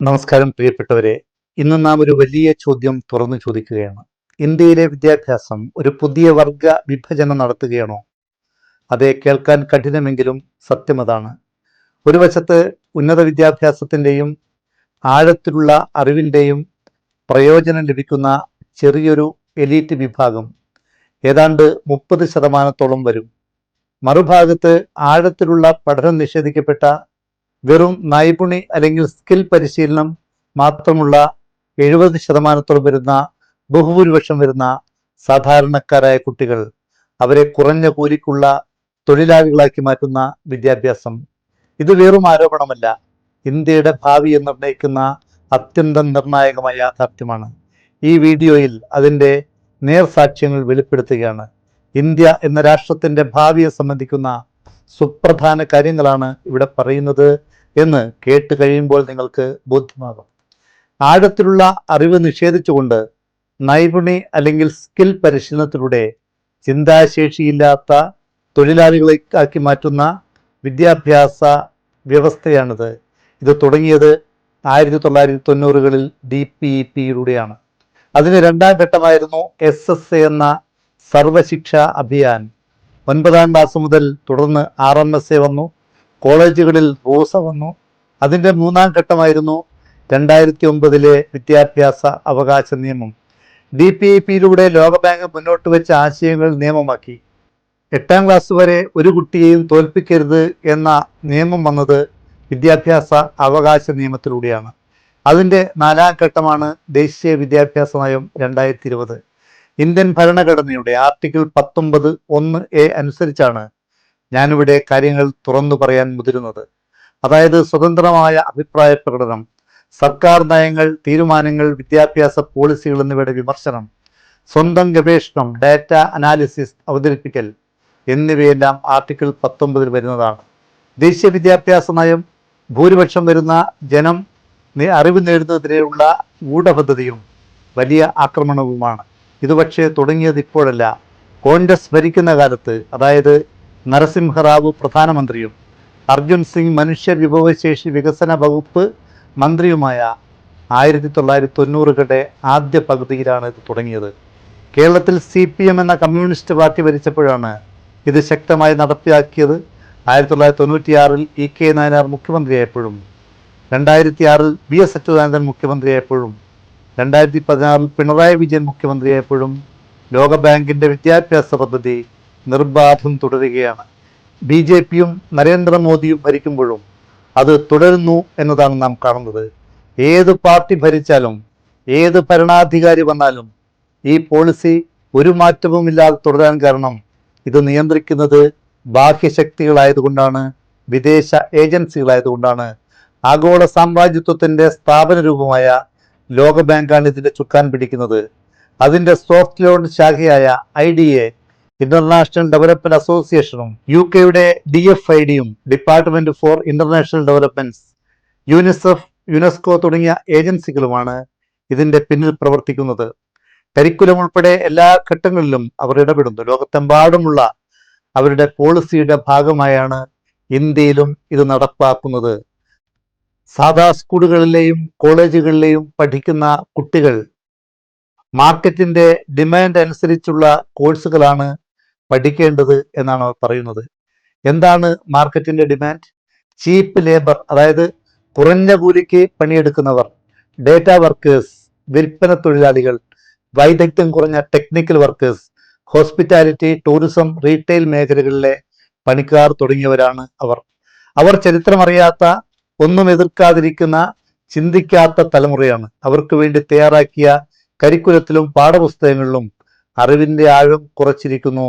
നമസ്കാരം പ്രിയപ്പെട്ടവരെ. ഇന്ന് നാം ഒരു വലിയ ചോദ്യം തുറന്നു ചോദിക്കുകയാണ്. ഇന്ത്യയിലെ വിദ്യാഭ്യാസം ഒരു പുതിയ വർഗ വിഭജനം നടത്തുകയാണോ? അതെ കേൾക്കാൻ കഠിനമെങ്കിലും സത്യമതാണ് ഒരു വശത്ത് ഉന്നത വിദ്യാഭ്യാസത്തിന്റെയും ആഴത്തിലുള്ള അറിവിന്റെയും പ്രയോജനം ലഭിക്കുന്ന ചെറിയൊരു എലീറ്റ് വിഭാഗം ഏതാണ്ട് മുപ്പത് ശതമാനത്തോളം വരും. മറുഭാഗത്ത് ആഴത്തിലുള്ള പഠനം നിഷേധിക്കപ്പെട്ട വെറും നൈപുണി അല്ലെങ്കിൽ സ്കിൽ പരിശീലനം മാത്രമുള്ള എഴുപത് ശതമാനത്തോളം വരുന്ന ബഹുഭൂരിപക്ഷം വരുന്ന സാധാരണക്കാരായ കുട്ടികൾ അവരെ കുറഞ്ഞ കൂലിക്കുള്ള തൊഴിലാളികളാക്കി മാറ്റുന്ന വിദ്യാഭ്യാസം. ഇത് വെറും ആരോപണമല്ല. ഇന്ത്യയുടെ ഭാവിയെ നിർണയിക്കുന്ന അത്യന്തം നിർണായകമായ യാഥാർത്ഥ്യമാണ്. ഈ വീഡിയോയിൽ അതിന്റെ നേർസാക്ഷ്യങ്ങൾ വെളിപ്പെടുത്തുകയാണ്. ഇന്ത്യ എന്ന രാഷ്ട്രത്തിന്റെ ഭാവിയെ സംബന്ധിക്കുന്ന സുപ്രധാന കാര്യങ്ങളാണ് ഇവിടെ പറയുന്നത് എന്ന് കേട്ട് കഴിയുമ്പോൾ നിങ്ങൾക്ക് ബോധ്യമാകും. ആഴത്തിലുള്ള അറിവ് നിഷേധിച്ചുകൊണ്ട് നൈപുണി അല്ലെങ്കിൽ സ്കിൽ പരിശീലനത്തിലൂടെ ചിന്താശേഷിയില്ലാത്ത തൊഴിലാളികളെ ആക്കി മാറ്റുന്ന വിദ്യാഭ്യാസ വ്യവസ്ഥയാണിത്. ഇത് തുടങ്ങിയത് ആയിരത്തി തൊള്ളായിരത്തി തൊണ്ണൂറുകളിൽ ഡി പി ഇ പിയിലൂടെയാണ് അതിന് രണ്ടാം ഘട്ടമായിരുന്നു എസ് എസ് എ എന്ന സർവശിക്ഷ അഭിയാൻ. ഒൻപതാം ക്ലാസ് മുതൽ തുടർന്ന് ആർ എം എസ് എ വന്നു. കോളേജുകളിൽ റോസ വന്നു. അതിന്റെ മൂന്നാം ഘട്ടമായിരുന്നു രണ്ടായിരത്തി ഒമ്പതിലെ വിദ്യാഭ്യാസ അവകാശ നിയമം. ഡി പി ഐ പിയിലൂടെ ലോകബാങ്ക് മുന്നോട്ട് വെച്ച ആശയങ്ങൾ നിയമമാക്കി. എട്ടാം ക്ലാസ് വരെ ഒരു കുട്ടിയെയും തോൽപ്പിക്കരുത് എന്ന നിയമം വന്നത് വിദ്യാഭ്യാസ അവകാശ നിയമത്തിലൂടെയാണ്. അതിന്റെ നാലാം ഘട്ടമാണ് ദേശീയ വിദ്യാഭ്യാസ നയം രണ്ടായിരത്തി ഇരുപത് ഇന്ത്യൻ ഭരണഘടനയുടെ ആർട്ടിക്കിൾ പത്തൊമ്പത് ഒന്ന് എ അനുസരിച്ചാണ് ഞാനിവിടെ കാര്യങ്ങൾ തുറന്നു പറയാൻ മുതിരുന്നത്. അതായത് സ്വതന്ത്രമായ അഭിപ്രായ പ്രകടനം സർക്കാർ നയങ്ങൾ തീരുമാനങ്ങൾ വിദ്യാഭ്യാസ പോളിസികൾ എന്നിവയുടെ വിമർശനം സ്വന്തം ഗവേഷണം ഡാറ്റ അനാലിസിസ് അവതരിപ്പിക്കൽ എന്നിവയെല്ലാം ആർട്ടിക്കിൾ പത്തൊമ്പതിൽ വരുന്നതാണ്. ദേശീയ വിദ്യാഭ്യാസ നയം ഭൂരിപക്ഷം വരുന്ന ജനം അറിവ് നേടുന്നതിനുള്ള ഗൂഢപദ്ധതിയും വലിയ ആക്രമണവുമാണ്. ഇത് പക്ഷേ തുടങ്ങിയത് ഇപ്പോഴല്ല. കോൺഗ്രസ് ഭരിക്കുന്ന കാലത്ത് അതായത് നരസിംഹറാവു പ്രധാനമന്ത്രിയും അർജുൻ സിംഗ് മനുഷ്യ വിഭവശേഷി വികസന വകുപ്പ് മന്ത്രിയുമായ ആയിരത്തി തൊള്ളായിരത്തി തൊണ്ണൂറുകളുടെ ആദ്യ പകുതിയിലാണ് ഇത് തുടങ്ങിയത്. കേരളത്തിൽ സി പി എം എന്ന കമ്മ്യൂണിസ്റ്റ് പാർട്ടി ഭരിച്ചപ്പോഴാണ് ഇത് ശക്തമായി നടപ്പിലാക്കിയത്. ആയിരത്തി തൊള്ളായിരത്തി തൊണ്ണൂറ്റിയാറിൽ ഇ കെ നായനാർ മുഖ്യമന്ത്രിയായപ്പോഴും രണ്ടായിരത്തി ആറിൽ ബി എസ് അച്യുതാനന്ദൻ മുഖ്യമന്ത്രിയായപ്പോഴും രണ്ടായിരത്തി പതിനാറിൽ പിണറായി വിജയൻ മുഖ്യമന്ത്രിയായപ്പോഴും ലോകബാങ്കിന്റെ വിദ്യാഭ്യാസ പദ്ധതി നിർബാധം തുടരുകയാണ്. ബി ജെ പിയും നരേന്ദ്രമോദിയും ഭരിക്കുമ്പോഴും അത് തുടരുന്നു എന്നതാണ് നാം കാണുന്നത്. ഏത് പാർട്ടി ഭരിച്ചാലും ഏത് ഭരണാധികാരി വന്നാലും ഈ പോളിസി ഒരു മാറ്റവുമില്ലാതെ തുടരാൻ കാരണം ഇത് നിയന്ത്രിക്കുന്നത് ബാഹ്യശക്തികളായതുകൊണ്ടാണ് വിദേശ ഏജൻസികളായതുകൊണ്ടാണ് ആഗോള സാമ്രാജ്യത്വത്തിന്റെ സ്ഥാപന രൂപമായ ലോകബാങ്കാണ് ഇതിന്റെ ചുക്കാൻ പിടിക്കുന്നത്. അതിന്റെ soft loan ശാഖയായ I D A international development അസോസിയേഷനും യു കെയുടെ ഡി എഫ് ഐ ഡിയും department for international developments UNICEF UNESCO തുടങ്ങിയ ഏജൻസികളുമാണ് ഇതിന്റെ പിന്നിൽ പ്രവർത്തിക്കുന്നത്. കരിക്കുലം ഉൾപ്പെടെ എല്ലാ ഘട്ടങ്ങളിലും അവർ ഇടപെടുന്നു. ലോകത്തെമ്പാടുമുള്ള അവരുടെ പോളിസിയുടെ ഭാഗമായാണ് ഇന്ത്യയിലും ഇത് നടപ്പാക്കുന്നത്. സാധാ സ്കൂളുകളിലെയും കോളേജുകളിലെയും പഠിക്കുന്ന കുട്ടികൾ മാർക്കറ്റിന്റെ ഡിമാൻഡ് അനുസരിച്ചുള്ള കോഴ്സുകളാണ് പഠിക്കേണ്ടത് എന്നാണ് പറയുന്നത്. എന്താണ് മാർക്കറ്റിന്റെ ഡിമാൻഡ്? ചീപ്പ് ലേബർ അതായത് കുറഞ്ഞ കൂലിക്ക് പണിയെടുക്കുന്നവർ ഡേറ്റ വർക്കേഴ്സ് വിൽപ്പന തൊഴിലാളികൾ വൈദഗ്ധ്യം കുറഞ്ഞ technical workers hospitality tourism retail മേഖലകളിലെ പണിക്കാർ തുടങ്ങിയവരാണ് അവർ. അവർ ചരിത്രമറിയാത്ത ഒന്നും എതിർക്കാതിരിക്കുന്ന ചിന്തിക്കാത്ത തലമുറയാണ്. അവർക്ക് വേണ്ടി തയ്യാറാക്കിയ കരിക്കുലത്തിലും പാഠപുസ്തകങ്ങളിലും അറിവിന്റെ ആഴം കുറച്ചിരിക്കുന്നു.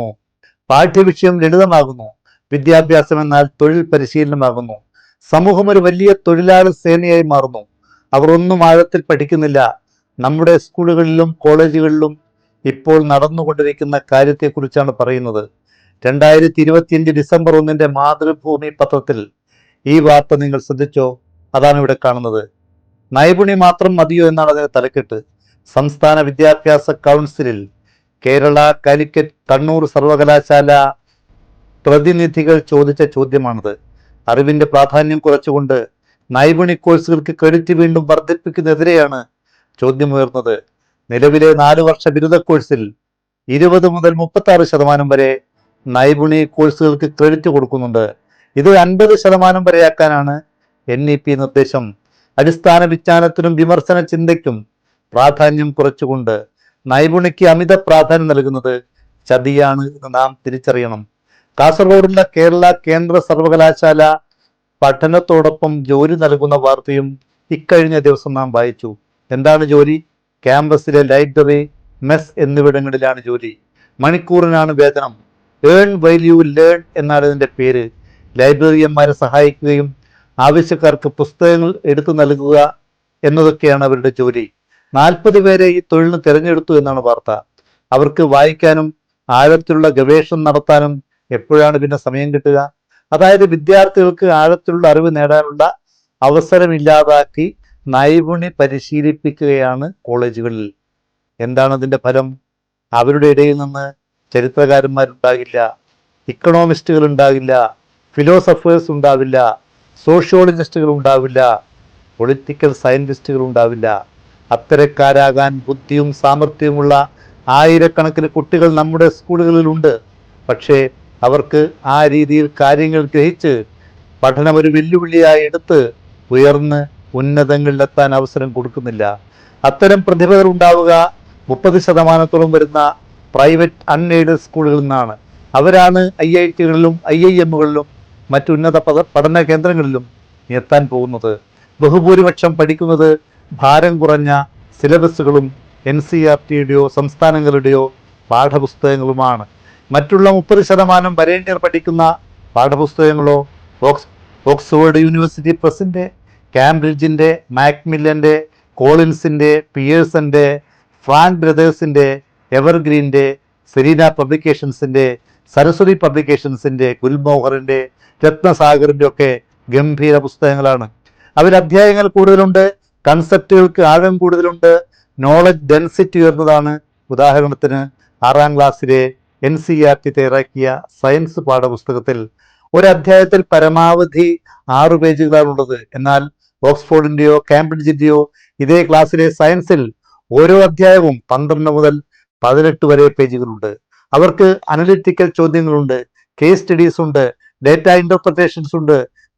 പാഠ്യവിഷയം ലളിതമാകുന്നു. വിദ്യാഭ്യാസം എന്നാൽ തൊഴിൽ പരിശീലനമാകുന്നു. സമൂഹം ഒരു വലിയ തൊഴിലാളി സേനയായി മാറുന്നു. അവർ ഒന്നും ആഴത്തിൽ പഠിക്കുന്നില്ല. നമ്മുടെ സ്കൂളുകളിലും കോളേജുകളിലും ഇപ്പോൾ നടന്നുകൊണ്ടിരിക്കുന്ന കാര്യത്തെക്കുറിച്ചാണ് പറയുന്നത്. രണ്ടായിരത്തി ഇരുപത്തിയഞ്ച് ഡിസംബർ ഒന്നിന്റെ മാതൃഭൂമി പത്രത്തിൽ ഈ വാർത്ത നിങ്ങൾ ശ്രദ്ധിച്ചോ? അതാണ് ഇവിടെ കാണുന്നത്. നൈപുണ്യം മാത്രം മതിയോ എന്നാണ് അതിന് തലക്കെട്ട്. സംസ്ഥാന വിദ്യാഭ്യാസ കൗൺസിലിൽ കേരള കാലിക്കറ്റ് കണ്ണൂർ സർവകലാശാല പ്രതിനിധികൾ ചോദിച്ച ചോദ്യമാണത്. അറിവിന്റെ പ്രാധാന്യം കുറച്ചുകൊണ്ട് നൈപുണി കോഴ്സുകൾക്ക് ക്രെഡിറ്റ് വീണ്ടും വർദ്ധിപ്പിക്കുന്നതിനെതിരെയാണ് ചോദ്യമുയർന്നത്. നിലവിലെ നാല് വർഷ ബിരുദ കോഴ്സിൽ ഇരുപത് മുതൽ മുപ്പത്തി ശതമാനം വരെ നൈപുണി കോഴ്സുകൾക്ക് ക്രെഡിറ്റ് കൊടുക്കുന്നുണ്ട്. ഇത് അൻപത് ശതമാനം വരെയാക്കാനാണ് എൻ ഇ പി നിർദ്ദേശം. അടിസ്ഥാന വിജ്ഞാനത്തിനും വിമർശന ചിന്തയ്ക്കും പ്രാധാന്യം കുറച്ചുകൊണ്ട് നൈപുണിക്ക് അമിത പ്രാധാന്യം നൽകുന്നത് ചതിയാണ് എന്ന് നാം തിരിച്ചറിയണം. കാസർഗോഡുള്ള കേരള കേന്ദ്ര സർവകലാശാല പഠനത്തോടൊപ്പം ജോലി നൽകുന്ന വാർത്തയും ഇക്കഴിഞ്ഞ ദിവസം നാം വായിച്ചു. എന്താണ് ജോലി? ക്യാമ്പസിലെ ലൈബ്രറി മെസ് എന്നിവിടങ്ങളിലാണ് ജോലി. മണിക്കൂറിനാണ് വേതനം. ഏൺ വൈൽ യു ലേൺ എന്നാണ് ഇതിന്റെ പേര്. ലൈബ്രറിയന്മാരെ സഹായിക്കുകയും ആവശ്യക്കാർക്ക് പുസ്തകങ്ങൾ എടുത്തു നൽകുക എന്നതൊക്കെയാണ് അവരുടെ ജോലി. നാൽപ്പത് പേരെ ഈ തൊഴിലിന് തിരഞ്ഞെടുത്തു എന്നാണ് വാർത്ത. അവർക്ക് വായിക്കാനും ആഴത്തിലുള്ള ഗവേഷണം നടത്താനും എപ്പോഴാണ് പിന്നെ സമയം കിട്ടുക? അതായത് വിദ്യാർത്ഥികൾക്ക് ആഴത്തിലുള്ള അറിവ് നേടാനുള്ള അവസരമില്ലാതാക്കി നൈപുണി പരിശീലിപ്പിക്കുകയാണ് കോളേജുകളിൽ. എന്താണ് അതിന്റെ ഫലം? അവരുടെ ഇടയിൽ നിന്ന് ചരിത്രകാരന്മാരുണ്ടാകില്ല ഇക്കണോമിസ്റ്റുകൾ ഉണ്ടാകില്ല ഫിലോസഫേഴ്സ് ഉണ്ടാവില്ല സോഷ്യോളജിസ്റ്റുകൾ ഉണ്ടാവില്ല പൊളിറ്റിക്കൽ സയന്റിസ്റ്റുകൾ ഉണ്ടാവില്ല. അത്തരക്കാരാകാൻ ബുദ്ധിയും സാമർഥ്യവുമുള്ള ആയിരക്കണക്കിന് കുട്ടികൾ നമ്മുടെ സ്കൂളുകളിലുണ്ട്. പക്ഷേ അവർക്ക് ആ രീതിയിൽ കാര്യങ്ങൾ ഗ്രഹിച്ച് പഠനം ഒരു വെല്ലുവിളിയായി എടുത്ത് ഉയർന്ന് ഉന്നതങ്ങളിലെത്താൻ അവസരം കൊടുക്കുന്നില്ല. അത്തരം പ്രതിഭകൾ ഉണ്ടാവുക മുപ്പത് ശതമാനത്തോളം വരുന്ന പ്രൈവറ്റ് അൺഎയ്ഡഡ് സ്കൂളുകളിൽ നിന്നാണ്. അവരാണ് ഐ ഐ ടികളിലും ഐ ഐ എമ്മുകളിലും മറ്റുന്നത പഠന കേന്ദ്രങ്ങളിലും എത്താൻ പോകുന്നത്. ബഹുഭൂരിപക്ഷം പഠിക്കുന്നത് ഭാരം കുറഞ്ഞ സിലബസുകളും എൻ സി ആർ ടിയുടെയോ സംസ്ഥാനങ്ങളുടെയോ പാഠപുസ്തകങ്ങളുമാണ്. മറ്റുള്ള മുപ്പത് ശതമാനം വരേണ്യർ പഠിക്കുന്ന പാഠപുസ്തകങ്ങളോ ഓക്സ് ഓക്സ്ഫോർഡ് യൂണിവേഴ്സിറ്റി പ്രസിന്റെ കാംബ്രിഡ്ജിന്റെ മാക്മില്ലന്റെ കോളിൻസിന്റെ പിയേഴ്സന്റെ ഫ്രാങ്ക് ബ്രദേഴ്സിന്റെ എവർഗ്രീന്റെ സെരീന പബ്ലിക്കേഷൻസിന്റെ സരസ്വതി പബ്ലിക്കേഷൻസിന്റെ ഗുൽമോഹറിന്റെ രത്നസാഗറിന്റെ ഒക്കെ ഗംഭീര പുസ്തകങ്ങളാണ്. അതിൽ അധ്യായങ്ങൾ കൂടുതലുണ്ട് കൺസെപ്റ്റുകൾക്ക് ആഴം കൂടുതലുണ്ട് നോളജ് ഡെൻസിറ്റി ഉയർന്നതാണ്. ഉദാഹരണത്തിന് ആറാം ക്ലാസ്സിലെ എൻ സി ആർ ടി തയ്യാറാക്കിയ സയൻസ് പാഠപുസ്തകത്തിൽ ഒരു അധ്യായത്തിൽ പരമാവധി ആറു പേജുകളാണുള്ളത് എന്നാൽ ഓക്സ്ഫോർഡിന്റെയോ കാംബ്രിഡ്ജിന്റെയോ ഇതേ ക്ലാസ്സിലെ സയൻസിൽ ഓരോ അധ്യായവും പന്ത്രണ്ട് മുതൽ പതിനെട്ട് വരെ പേജുകളുണ്ട്. അവർക്ക് അനലിറ്റിക്കൽ ചോദ്യങ്ങളുണ്ട് കേസ് സ്റ്റഡീസ് ഉണ്ട് ഡേറ്റ ഇന്റർപ്രിട്ടേഷൻസ് ഉണ്ട്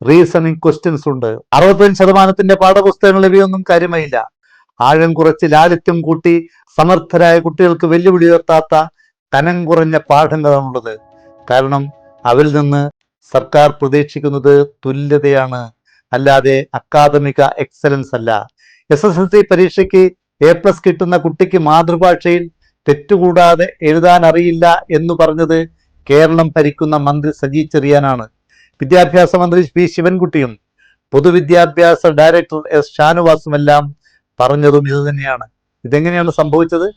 റീസണിങ് ക്വസ്റ്റ്യൻസ് ഉണ്ട്. അറുപത്തഞ്ച് ശതമാനത്തിന്റെ പാഠപുസ്തകങ്ങൾ ഇവയൊന്നും കാര്യമായില്ല. ആഴം കുറച്ച് ലാളിത്യം കൂട്ടി സമർത്ഥരായ കുട്ടികൾക്ക് വെല്ലുവിളി ഉയർത്താത്ത കനം കുറഞ്ഞ പാഠങ്ങളാണുള്ളത്. കാരണം അവരിൽ നിന്ന് സർക്കാർ പ്രതീക്ഷിക്കുന്നത് തുല്യതയാണ്. അല്ലാതെ അക്കാദമിക എക്സലൻസ് അല്ല. എസ് എസ് എൽ സി പരീക്ഷയ്ക്ക് എ പ്ലസ് കിട്ടുന്ന കുട്ടിക്ക് മാതൃഭാഷയിൽ തെറ്റുകൂടാതെ എഴുതാൻ അറിയില്ല എന്ന് പറഞ്ഞത് കേരളം ഭരിക്കുന്ന മന്ത്രി സജി ചെറിയാനാണ്. വിദ്യാഭ്യാസ മന്ത്രി പി ശിവൻകുട്ടിയും പൊതുവിദ്യാഭ്യാസ ഡയറക്ടർ എസ് ഷാനുവാസുമെല്ലാം പറഞ്ഞതും ഇത് തന്നെയാണ്. ഇതെങ്ങനെയാണ് സംഭവിച്ചത്?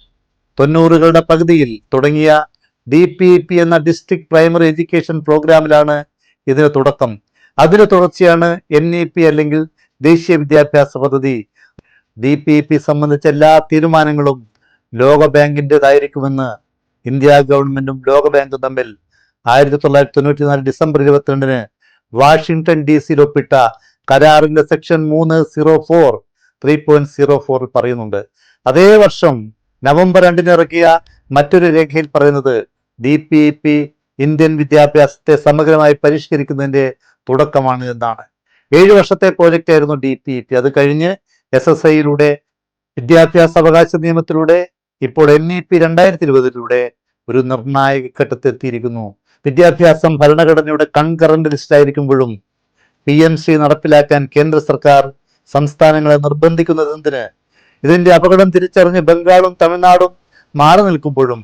തൊണ്ണൂറുകളുടെ പകുതിയിൽ തുടങ്ങിയ ഡി പി പി എന്ന ഡിസ്ട്രിക്ട് പ്രൈമറി എഡ്യൂക്കേഷൻ പ്രോഗ്രാമിലാണ് ഇതിന് തുടക്കം. അതിന് തുടർച്ചയാണ് എൻ ഇ പി അല്ലെങ്കിൽ ദേശീയ വിദ്യാഭ്യാസ പദ്ധതി. ഡി പി പി സംബന്ധിച്ച എല്ലാ തീരുമാനങ്ങളും ലോക ബാങ്കിന്റെതായിരിക്കുമെന്ന് ഇന്ത്യ ഗവൺമെന്റും ലോക ബാങ്കും തമ്മിൽ ആയിരത്തി തൊള്ളായിരത്തി തൊണ്ണൂറ്റി നാല് ഡിസംബർ ഇരുപത്തിരണ്ടിന് വാഷിംഗ്ടൺ ഡി സിയിൽ ഒപ്പിട്ട കരാറിന്റെ സെക്ഷൻ മൂന്ന് zero four three point zero four പറയുന്നുണ്ട്. അതേ വർഷം നവംബർ രണ്ടിന് ഇറക്കിയ മറ്റൊരു രേഖയിൽ പറയുന്നത് ഡി പി പി ഇന്ത്യൻ വിദ്യാഭ്യാസത്തെ സമഗ്രമായി പരിഷ്കരിക്കുന്നതിന്റെ തുടക്കമാണ് എന്നാണ്. ഏഴു വർഷത്തെ പ്രോജക്റ്റ് ആയിരുന്നു ഡി പി പി. അത് കഴിഞ്ഞ് എസ് എസ് ഐയിലൂടെ വിദ്യാഭ്യാസ അവകാശ നിയമത്തിലൂടെ ഇപ്പോൾ എൻ ഇ പി രണ്ടായിരത്തി ഇരുപതിലൂടെ ഒരു നിർണായക ഘട്ടത്തെത്തിയിരിക്കുന്നു വിദ്യാഭ്യാസം ഭരണഘടനയുടെ കൺകറന്റ് ലിസ്റ്റായിരിക്കുമ്പോഴും പി എം സി നടപ്പിലാക്കാൻ കേന്ദ്ര സർക്കാർ സംസ്ഥാനങ്ങളെ നിർബന്ധിക്കുന്നത് എന്തിന്? ഇതിന്റെ അപകടം തിരിച്ചറിഞ്ഞ് ബംഗാളും തമിഴ്നാടും മാറി നിൽക്കുമ്പോഴും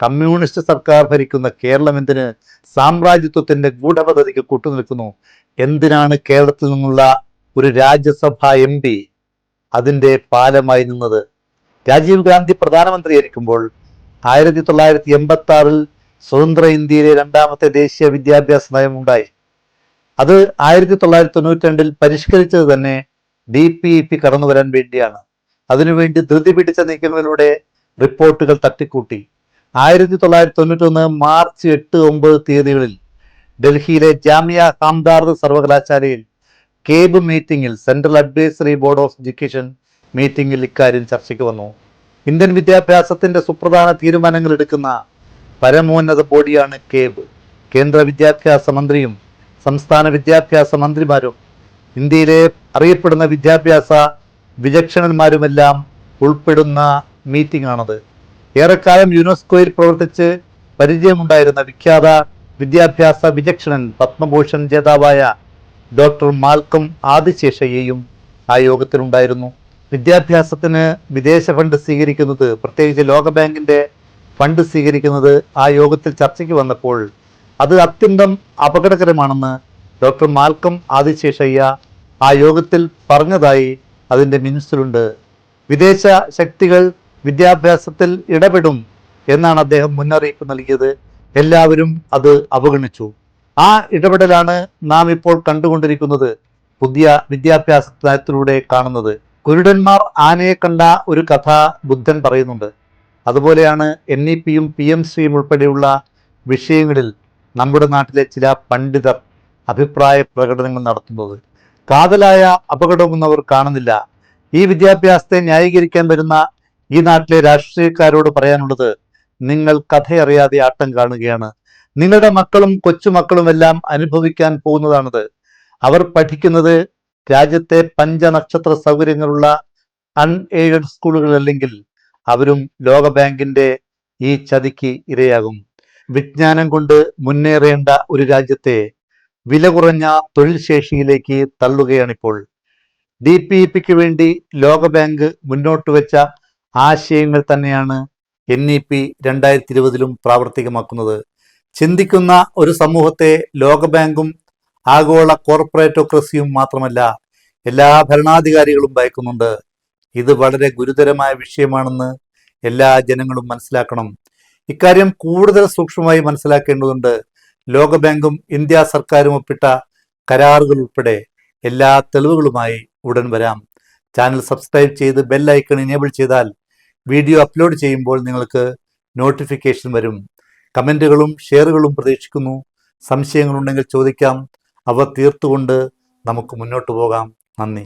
കമ്മ്യൂണിസ്റ്റ് സർക്കാർ ഭരിക്കുന്ന കേരളം എന്തിന്? സാമ്രാജ്യത്വത്തിന്റെ ഗൂഢപദ്ധതിക്ക് കൂട്ടുനിൽക്കുന്നു. എന്തിനാണ് കേരളത്തിൽ നിന്നുള്ള ഒരു രാജ്യസഭാ എം പി അതിന്റെ പാലമായി നിന്നത്? രാജീവ് ഗാന്ധി പ്രധാനമന്ത്രിയായിരിക്കുമ്പോൾ ആയിരത്തി തൊള്ളായിരത്തി എൺപത്തി ആറിൽ സ്വതന്ത്ര ഇന്ത്യയിലെ രണ്ടാമത്തെ ദേശീയ വിദ്യാഭ്യാസ നയം ഉണ്ടായി അത് ആയിരത്തി തൊള്ളായിരത്തി തൊണ്ണൂറ്റി രണ്ടിൽ പരിഷ്കരിച്ചത് തന്നെ ഡി പി ഇ പി കടന്നു വരാൻ വേണ്ടിയാണ്. അതിനുവേണ്ടി ധൃതി പിടിച്ച നീക്കങ്ങളിലൂടെ റിപ്പോർട്ടുകൾ തട്ടിക്കൂട്ടി. ആയിരത്തി തൊള്ളായിരത്തി തൊണ്ണൂറ്റി ഒന്ന് മാർച്ച് എട്ട് ഒമ്പത് തീയതികളിൽ ഡൽഹിയിലെ ജാമിയ ഹാംദാർദ് സർവകലാശാലയിൽ കേബ് മീറ്റിംഗിൽ central advisory board of education മീറ്റിംഗിൽ ഇക്കാര്യം ചർച്ചയ്ക്ക് വന്നു. ഇന്ത്യൻ വിദ്യാഭ്യാസത്തിന്റെ സുപ്രധാന തീരുമാനങ്ങൾ എടുക്കുന്ന പരമോന്നത ബോഡിയാണ് കേബ്. കേന്ദ്ര വിദ്യാഭ്യാസ മന്ത്രിയും സംസ്ഥാന വിദ്യാഭ്യാസ മന്ത്രിമാരും ഇന്ത്യയിലെ അറിയപ്പെടുന്ന വിദ്യാഭ്യാസ വിചക്ഷണന്മാരുമെല്ലാം ഉൾപ്പെടുന്ന മീറ്റിംഗ് ആണത് ഏറെക്കാലം യുനെസ്കോയിൽ പ്രവർത്തിച്ച് പരിചയമുണ്ടായിരുന്ന വിഖ്യാത വിദ്യാഭ്യാസ വിചക്ഷണൻ പത്മഭൂഷൺ ജേതാവായ ഡോക്ടർ മാൽക്കം ആദിശേഷയെയും ആ യോഗത്തിലുണ്ടായിരുന്നു. വിദ്യാഭ്യാസത്തിന് വിദേശ ഫണ്ട് സ്വീകരിക്കുന്നത് പ്രത്യേകിച്ച് ലോകബാങ്കിന്റെ ഫണ്ട് സ്വീകരിക്കുന്നത് ആ യോഗത്തിൽ ചർച്ചയ്ക്ക് വന്നപ്പോൾ അത് അത്യന്തം അപകടകരമാണെന്ന് ഡോക്ടർ മാൽക്കം ആദിശേഷയ്യ ആ യോഗത്തിൽ പറഞ്ഞതായി അതിന്റെ മിനിസ്റ്ററുണ്ട്. വിദേശ ശക്തികൾ വിദ്യാഭ്യാസത്തിൽ ഇടപെടും എന്നാണ് അദ്ദേഹം മുന്നറിയിപ്പ് നൽകിയത്. എല്ലാവരും അത് അവഗണിച്ചു. ആ ഇടപെടലാണ് നാം ഇപ്പോൾ കണ്ടുകൊണ്ടിരിക്കുന്നത് പുതിയ വിദ്യാഭ്യാസ നയത്തിലൂടെ കാണുന്നത്. കുരുടന്മാർ ആനയെ കണ്ട ഒരു കഥ ബുദ്ധൻ പറയുന്നുണ്ട്. അതുപോലെയാണ് എൻ ഇ പിയും പി എം സിയും ഉൾപ്പെടെയുള്ള വിഷയങ്ങളിൽ നമ്മുടെ നാട്ടിലെ ചില പണ്ഡിതർ അഭിപ്രായ പ്രകടനങ്ങൾ നടത്തുന്നത്. കാതലായ അപകടമൊന്നും അവർ കാണുന്നില്ല. ഈ വിദ്യാഭ്യാസത്തെ ന്യായീകരിക്കാൻ വരുന്ന ഈ നാട്ടിലെ രാഷ്ട്രീയക്കാരോട് പറയാനുള്ളത് നിങ്ങൾ കഥയറിയാതെ ആട്ടം കാണുകയാണ്. നിങ്ങളുടെ മക്കളും കൊച്ചുമക്കളും എല്ലാം അനുഭവിക്കാൻ പോകുന്നതാണത്. അവർ പഠിക്കുന്നത് രാജ്യത്തെ പഞ്ചനക്ഷത്ര സൗകര്യങ്ങളുള്ള അൺഎയ്ഡഡ് സ്കൂളുകളല്ലെങ്കിൽ അവരും ലോകബാങ്കിന്റെ ഈ ചതിക്ക് ഇരയാകും. വിജ്ഞാനം കൊണ്ട് മുന്നേറേണ്ട ഒരു രാജ്യത്തെ വില കുറഞ്ഞ തൊഴിൽ ശേഷിയിലേക്ക് തള്ളുകയാണിപ്പോൾ ഡി പി ഇ പിക്ക് വേണ്ടി ലോകബാങ്ക് മുന്നോട്ട് വെച്ച ആശയങ്ങൾ തന്നെയാണ് എൻ ഇ പി രണ്ടായിരത്തി ഇരുപതിലും പ്രാവർത്തികമാക്കുന്നത്. ചിന്തിക്കുന്ന ഒരു സമൂഹത്തെ ലോകബാങ്കും ആഗോള കോർപ്പറേറ്റോക്രസിയും മാത്രമല്ല എല്ലാ ഭരണാധികാരികളും ഭയക്കുന്നുണ്ട്. ഇത് വളരെ ഗുരുതരമായ വിഷയമാണെന്ന് എല്ലാ ജനങ്ങളും മനസ്സിലാക്കണം. ഇക്കാര്യം കൂടുതൽ സൂക്ഷ്മമായി മനസ്സിലാക്കേണ്ടതുണ്ട്. ലോകബാങ്കും ഇന്ത്യ സർക്കാരും ഒപ്പിട്ട കരാറുകൾ ഉൾപ്പെടെ എല്ലാ തെളിവുകളുമായി ഉടൻ വരാം. ചാനൽ സബ്സ്ക്രൈബ് ചെയ്ത് ബെൽ ഐക്കൺ ഇനേബിൾ ചെയ്താൽ വീഡിയോ അപ്ലോഡ് ചെയ്യുമ്പോൾ നിങ്ങൾക്ക് നോട്ടിഫിക്കേഷൻ വരും. കമന്റുകളും ഷെയറുകളും പ്രതീക്ഷിക്കുന്നു. സംശയങ്ങളുണ്ടെങ്കിൽ ചോദിക്കാം. അവ തീർത്തുകൊണ്ട് നമുക്ക് മുന്നോട്ട് പോകാം. നന്ദി.